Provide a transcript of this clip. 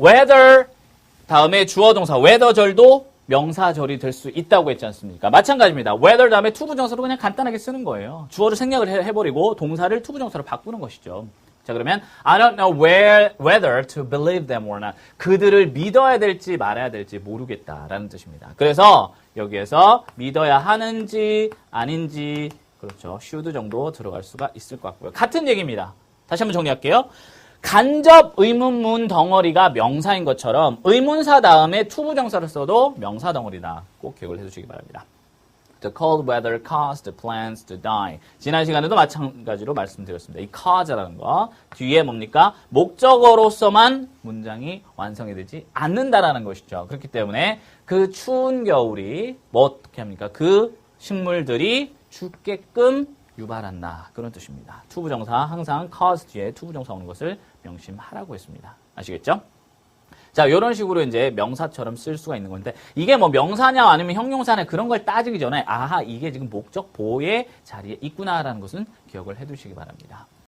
weather 다음에 주어 동사 weather절도 명사절이 될 수 있다고 했지 않습니까? 마찬가지입니다. weather 다음에 투부정사로 그냥 간단하게 쓰는 거예요. 주어를 생략을 해- 해버리고 동사를 투부정사로 바꾸는 것이죠. 자 그러면 I don't know where, whether to believe them or not. 그들을 믿어야 될지 말아야 될지 모르겠다라는 뜻입니다. 그래서 여기에서 믿어야 하는지 아닌지 그렇죠. should 정도 들어갈 수가 있을 것 같고요. 같은 얘기입니다. 다시 한번 정리할게요. 간접 의문문 덩어리가 명사인 것처럼 의문사 다음에 투부정사를 써도 명사 덩어리다. 꼭 기억을 해두시기 바랍니다. The cold weather caused plants to die. 지난 시간에도 마찬가지로 말씀드렸습니다. 이 cause라는 거 뒤에 뭡니까? 목적어로서만 문장이 완성이 되지 않는다라는 것이죠. 그렇기 때문에 그 추운 겨울이 뭐 어떻게 합니까? 그 식물들이 죽게끔 유발한다. 그런 뜻입니다. 투부정사 항상 cause 뒤에 투부정사 오는 것을 명심하라고 했습니다. 아시겠죠? 자, 이런 식으로 이제 명사처럼 쓸 수가 있는 건데, 이게 뭐 명사냐 아니면 형용사냐 그런 걸 따지기 전에, 아하, 이게 지금 목적 보호의 자리에 있구나라는 것은 기억을 해 두시기 바랍니다.